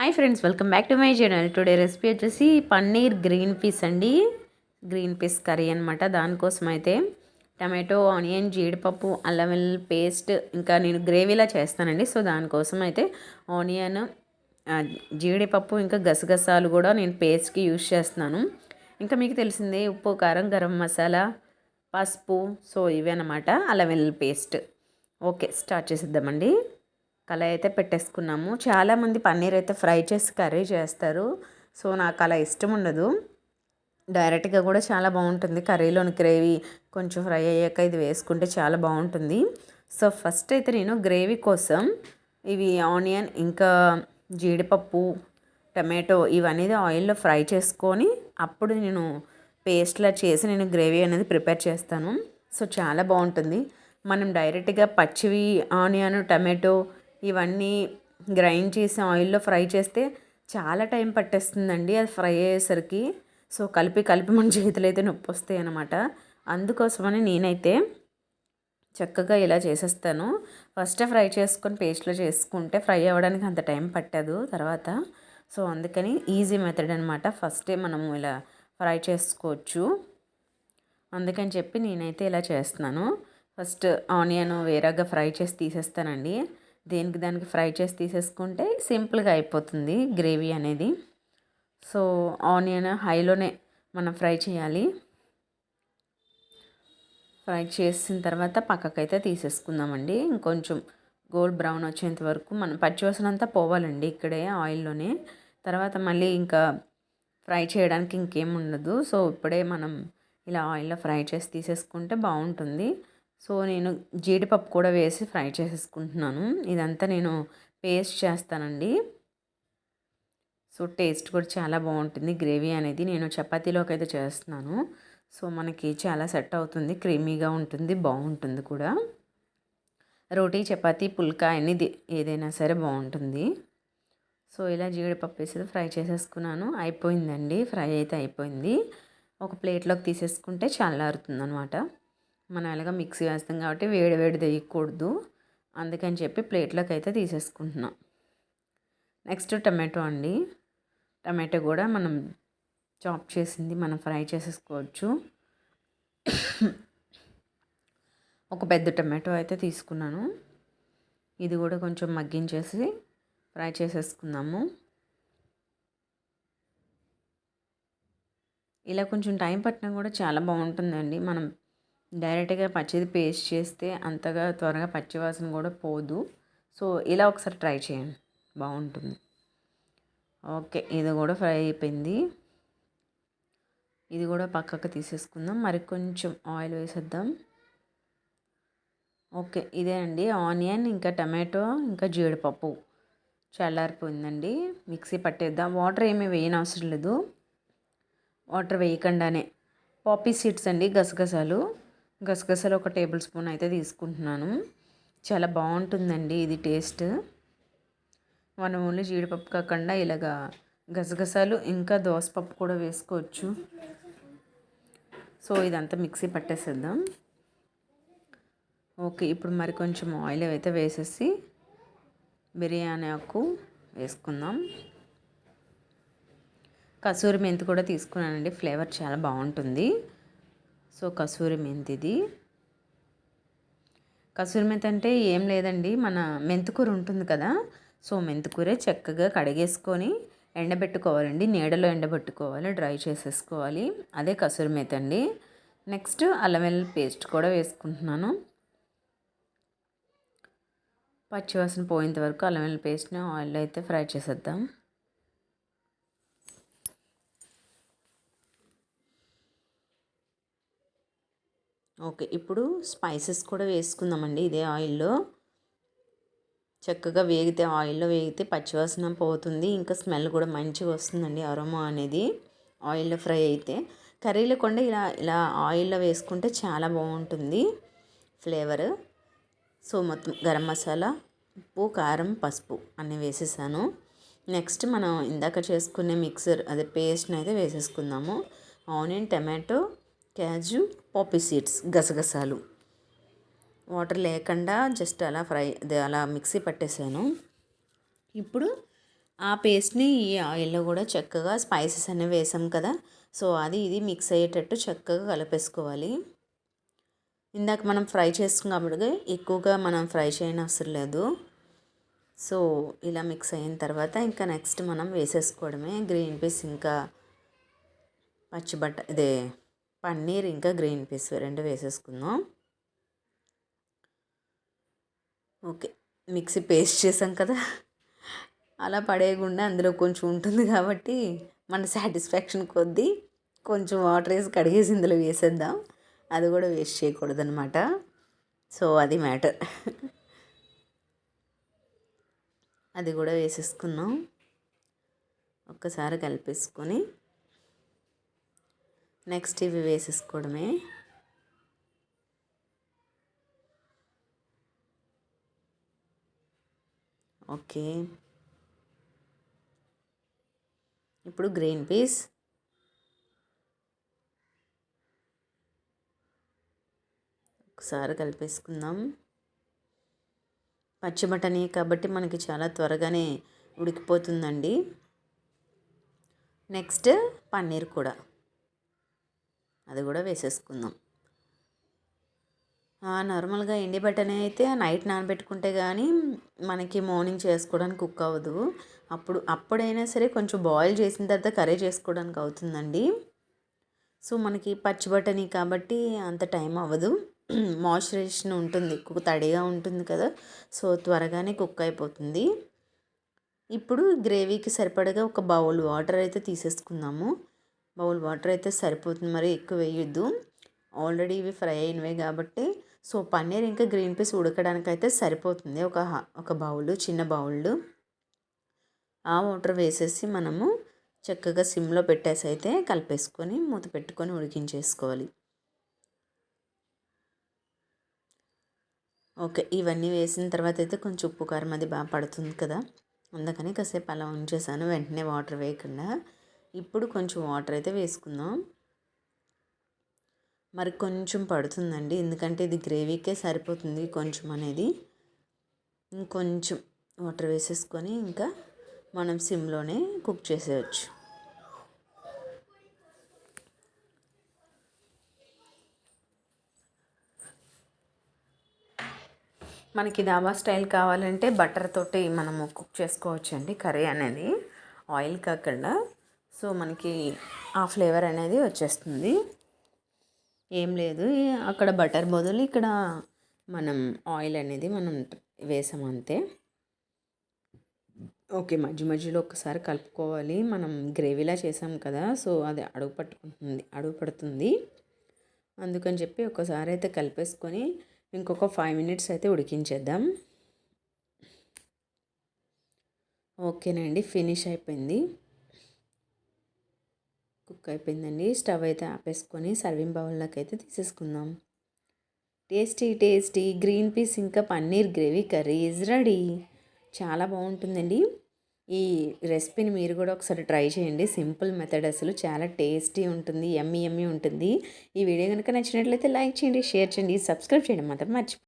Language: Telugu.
Hi friends welcome back to my channel. Today recipe వచ్చేసి పన్నీర్ గ్రీన్ పీస్ అండి. గ్రీన్ పీస్ కర్రీ అనమాట దానికోసం అయితే టమాటో ఆనియన్ జీడిపప్పు అల్లం వెల్లుల్లి పేస్ట్ ఇంకా నేను గ్రేవీలా చేస్తానండి. సో దానికోసం అయితే ఆనియన్ జీడిపప్పు ఇంకా గసగసాలు కూడా నేను పేస్ట్కి యూజ్ చేస్తున్నాను. ఇంకా మీకు తెలిసిందే ఉప్పు కారం గరం మసాలా పసుపు సో ఇవే అనమాట అల్లం వెల్లుల్లి పేస్ట్. Okay start చేసేద్దామండి. కళాయి అయితే పెట్టేసుకున్నాము. చాలామంది పన్నీర్ అయితే ఫ్రై చేసి కర్రీ చేస్తారు. సో నాకు అలా ఇష్టం ఉండదు. డైరెక్ట్గా కూడా చాలా బాగుంటుంది. కర్రీలోని గ్రేవీ కొంచెం ఫ్రై అయ్యాక ఇది వేసుకుంటే చాలా బాగుంటుంది. సో ఫస్ట్ అయితే నేను గ్రేవీ కోసం ఇవి ఆనియన్ ఇంకా జీడిపప్పు టమాటో ఇవన్నీ ఆయిల్లో ఫ్రై చేసుకొని అప్పుడు నేను పేస్ట్లా చేసి నేను గ్రేవీ అనేది ప్రిపేర్ చేస్తాను. సో చాలా బాగుంటుంది. మనం డైరెక్ట్గా పచ్చివి ఆనియన్ టమాటో ఇవన్నీ గ్రైండ్ చేసి ఆయిల్లో ఫ్రై చేస్తే చాలా టైం పట్టేస్తుందండి అది ఫ్రై అయ్యేసరికి. సో కలిపి కలిపి మన చేతులు అయితే నొప్పి వస్తాయి అనమాట అందుకోసమని నేనైతే చక్కగా ఇలా చేసేస్తాను. ఫస్ట్ ఫ్రై చేసుకొని పేస్ట్లో చేసుకుంటే ఫ్రై అవ్వడానికి అంత టైం పట్టదు తర్వాత. సో అందుకని ఈజీ మెథడ్ అనమాట ఫస్టే మనము ఇలా ఫ్రై చేసుకోవచ్చు. అందుకని చెప్పి నేనైతే ఇలా చేస్తున్నాను. ఫస్ట్ ఆనియన్ వేరేగా ఫ్రై చేసి తీసేస్తానండి. దేనికి దానికి ఫ్రై చేసి తీసేసుకుంటే సింపుల్గా అయిపోతుంది గ్రేవీ అనేది. సో ఆనియన్ హైలోనే మనం ఫ్రై చేయాలి. ఫ్రై చేసిన తర్వాత పక్కకైతే తీసేసుకుందామండి. ఇంకొంచెం గోల్డ్ బ్రౌన్ వచ్చేంత వరకు మనం పచ్చివాసన అంతా పోవాలండి ఇక్కడే ఆయిల్లోనే. తర్వాత మళ్ళీ ఇంకా ఫ్రై చేయడానికి ఇంకేం ఉండదు. సో ఇప్పుడే మనం ఇలా ఆయిల్లో ఫ్రై చేసి తీసేసుకుంటే బాగుంటుంది. సో నేను జీడిపప్పు కూడా వేసి ఫ్రై చేసేసుకుంటున్నాను. ఇదంతా నేను పేస్ట్ చేస్తానండి. సో టేస్ట్ కూడా చాలా బాగుంటుంది. గ్రేవీ అనేది నేను చపాతీలోకి అయితే చేస్తున్నాను. సో మనకి చాలా సెట్ అవుతుంది. క్రీమీగా ఉంటుంది. బాగుంటుంది కూడా. రోటీ చపాతీ పుల్కా అనేది ఏదైనా సరే బాగుంటుంది. సో ఇలా జీడిపప్పు వేసి ఫ్రై చేసేసుకున్నాను. అయిపోయిందండి. ఫ్రై అయితే అయిపోయింది. ఒక ప్లేట్లోకి తీసేసుకుంటే చల్లారుతుంది అనమాట మనం ఎలాగ మిక్సీ వేస్తాం కాబట్టి వేడి వేడి వేయకూడదు. అందుకని చెప్పి ప్లేట్లోకి అయితే తీసేసుకుంటున్నాం. నెక్స్ట్ టమాటో అండి. టమాటో కూడా మనం చాప్ చేసింది మనం ఫ్రై చేసేసుకోవచ్చు. ఒక పెద్ద టమాటో అయితే తీసుకున్నాను. ఇది కూడా కొంచెం మగ్గించేసి ఫ్రై చేసేసుకుందాము. ఇలా కొంచెం టైం పట్టినా కూడా చాలా బాగుంటుందండి. మనం డైరెక్ట్గా పచ్చిది పేస్ట్ చేస్తే అంతగా త్వరగా పచ్చివాసన కూడా పోదు. సో ఇలా ఒకసారి ట్రై చేయండి. బాగుంటుంది. ఓకే ఇది కూడా ఫ్రై అయిపోయింది. ఇది కూడా పక్కకు తీసేసుకుందాం. మరి కొంచెం ఆయిల్ వేసేద్దాం. ఓకే ఇదే అండి. ఆనియన్ ఇంకా టమాటో ఇంకా జీడిపప్పు చల్లారిపోయిందండి. మిక్సీ పట్టేద్దాం. వాటర్ ఏమీ వేయని అవసరం లేదు. వాటర్ వేయకుండానే. పాపీ సీడ్స్ అండి గసగసాలు. గసగసాలు ఒక టేబుల్ స్పూన్ అయితే తీసుకుంటున్నాను. చాలా బాగుంటుందండి ఇది టేస్ట్. మనం ఓన్లీ జీడిపప్పు కాకుండా ఇలాగా గసగసాలు ఇంకా దోసపప్పు కూడా వేసుకోవచ్చు. సో ఇదంతా మిక్సీ పట్టేసేద్దాం. ఓకే ఇప్పుడు మరి కొంచెం ఆయిల్ అయితే వేసేసి బిర్యానీ ఆకు వేసుకుందాం. కసూరి మెంతి కూడా తీసుకున్నానండి ఫ్లేవర్ చాలా బాగుంటుంది. సో కసూరి మెంతిది కసూరి మెంతి అంటే ఏం లేదండి మన మెంతుకూర ఉంటుంది కదా సో మెంతుకూరే చక్కగా కడిగేసుకొని ఎండబెట్టుకోవాలండి నీడలో ఎండబెట్టుకోవాలి డ్రై చేసేసుకోవాలి. అదే కసూరి మేత అండి నెక్స్ట్ అల్లం వెల్లుల్లి పేస్ట్ కూడా వేసుకుంటున్నాను. పచ్చివాసన పోయేంత వరకు అల్లం వెల్లుల్లి పేస్ట్ని ఆయిల్లో అయితే ఫ్రై చేసేద్దాం. ఓకే ఇప్పుడు స్పైసెస్ కూడా వేసుకుందామండి ఇదే ఆయిల్లో. చక్కగా వేగితే ఆయిల్లో వేగితే పచ్చివాసన పోతుంది. ఇంకా స్మెల్ కూడా మంచిగా వస్తుందండి అరోమా అనేది. ఆయిల్లో ఫ్రై అయితే కర్రీలో కొండ ఇలా ఇలా ఆయిల్లో వేసుకుంటే చాలా బాగుంటుంది ఫ్లేవర్. సో మొత్తం గరం మసాలా ఉప్పు కారం పసుపు అన్నీ వేసేసాను. నెక్స్ట్ మనం ఇందాక చేసుకునే మిక్సర్ అదే పేస్ట్ని అయితే వేసేసుకుందాము. Onion tomato cashew poppy seeds గసగసాలు. వాటర్ లేకుండా జస్ట్ అలా ఫ్రై అలా మిక్సీ పట్టేసాను. ఇప్పుడు ఆ పేస్ట్ని ఈ ఆయిల్లో కూడా చక్కగా స్పైసెస్ అనేవి వేసాం కదా సో అది ఇది మిక్స్ అయ్యేటట్టు చక్కగా కలిపేసుకోవాలి. ఇందాక మనం ఫ్రై చేసుకున్నప్పుడు కాబట్టి ఎక్కువగా మనం ఫ్రై చేయని అవసరం లేదు. సో ఇలా మిక్స్ అయిన తర్వాత ఇంకా నెక్స్ట్ మనం వేసేసుకోవడమే. గ్రీన్ పీస్ ఇంకా పచ్చిబట్ట ఇదే పన్నీర్ ఇంకా గ్రీన్ పీస్ రెండు వేసేసుకుందాం. ఓకే మిక్సీ పేస్ట్ చేసాం కదా. అలా పడేయకుండా అందులో కొంచెం ఉంటుంది కాబట్టి మన సాటిస్ఫాక్షన్ కొద్దీ కొంచెం వాటర్ వేసి కడిగేసి ఇందులో వేసేద్దాం. అది కూడా వేస్ట్ చేయకూడదు అనమాట సో అది మ్యాటర్. అది కూడా వేసేసుకున్నాం. ఒక్కసారి కలిపేసుకొని నెక్స్ట్ ఇవి వేసేసుకోవడమే. ఓకే. ఇప్పుడు గ్రీన్ పీస్. ఒకసారి కలిపేసుకుందాం. పచ్చి కాబట్టి మనకి చాలా త్వరగానే ఉడికిపోతుందండి. నెక్స్ట్ పన్నీర్ కూడా. అది కూడా వేసేసుకుందాం. నార్మల్గా ఎండి బట్టనే అయితే నైట్ నానబెట్టుకుంటే కానీ మనకి మార్నింగ్ చేసుకోవడానికి కుక్ అవ్వదు. అప్పుడు అప్పుడైనా సరే కొంచెం బాయిల్ చేసిన తర్వాత కర్రీ చేసుకోవడానికి అవుతుందండి. సో మనకి పచ్చి బఠానీ కాబట్టి అంత టైం అవ్వదు. మాయిశ్చరైజేషన్ ఉంటుంది కుక్ తడిగా ఉంటుంది కదా. సో త్వరగానే కుక్ అయిపోతుంది. ఇప్పుడు గ్రేవీకి సరిపడగా ఒక బౌల్ వాటర్ అయితే తీసేసుకుందాము. బౌల్ వాటర్ అయితే సరిపోతుంది. మరి ఎక్కువ వేయొద్దు. ఆల్రెడీ ఇవి ఫ్రై అయినవే కాబట్టి. సో పన్నీర్ ఇంకా గ్రీన్ పీస్ ఉడకడానికి అయితే సరిపోతుంది. ఒక ఒక బౌల్ చిన్న బౌల్ ఆ వాటర్ వేసేసి మనము చక్కగా సిమ్లో పెట్టేసి అయితే కలిపేసుకొని మూత పెట్టుకొని ఉడికించేసుకోవాలి. ఓకే ఇవన్నీ వేసిన తర్వాత అయితే కొంచెం ఉప్పు కారం అది బాగా పడుతుంది కదా. అందుకని కాసేపు అలా ఉంచేసాను. వెంటనే వాటర్ వేయకుండా ఇప్పుడు కొంచెం వాటర్ అయితే వేసుకుందాం. మరి కొంచెం పడుతుందండి. ఎందుకంటే ఇది గ్రేవీకే సరిపోతుంది కొంచెం అనేది. ఇంకొంచెం వాటర్ వేసేసుకొని ఇంకా మనం సిమ్లోనే కుక్ చేసేయచ్చు. మనకి దాబా స్టైల్ కావాలంటే బటర్ తోటి మనము కుక్ చేసుకోవచ్చండి కర్రీ అనేది. ఆయిల్ కాకుండా సో మనకి ఆ ఫ్లేవర్ అనేది వచ్చేస్తుంది. ఏం లేదు. అక్కడ బటర్ బదులు ఇక్కడ మనం ఆయిల్ అనేది మనం వేసాం అంతే. ఓకే మధ్య మధ్యలో ఒకసారి కలుపుకోవాలి. మనం గ్రేవీలా చేసాం కదా సో అది అడుగు పట్టుకుంటుంది అడుగు పడుతుంది. అందుకని చెప్పి ఒకసారి అయితే కలిపేసుకొని ఇంకొక ఫైవ్ మినిట్స్ అయితే ఉడికించేద్దాం. ఓకేనండి ఫినిష్ అయిపోయింది. కుక్ అయిపోయిందండి. స్టవ్ అయితే ఆపేసుకొని సర్వింగ్ బౌల్లోకి అయితే తీసేసుకుందాం. టేస్టీ టేస్టీ గ్రీన్ పీస్ ఇంకా paneer gravy curry is ready. చాలా బాగుంటుందండి. ఈ రెసిపీని మీరు కూడా ఒకసారి ట్రై చేయండి. సింపుల్ మెథడ్ అసలు చాలా టేస్టీ ఉంటుంది ఎమ్మి ఎమ్మి ఉంటుంది. ఈ వీడియో కనుక నచ్చినట్లయితే లైక్ చేయండి షేర్ చేయండి సబ్స్క్రైబ్ చేయడం మాత్రం మర్చిపో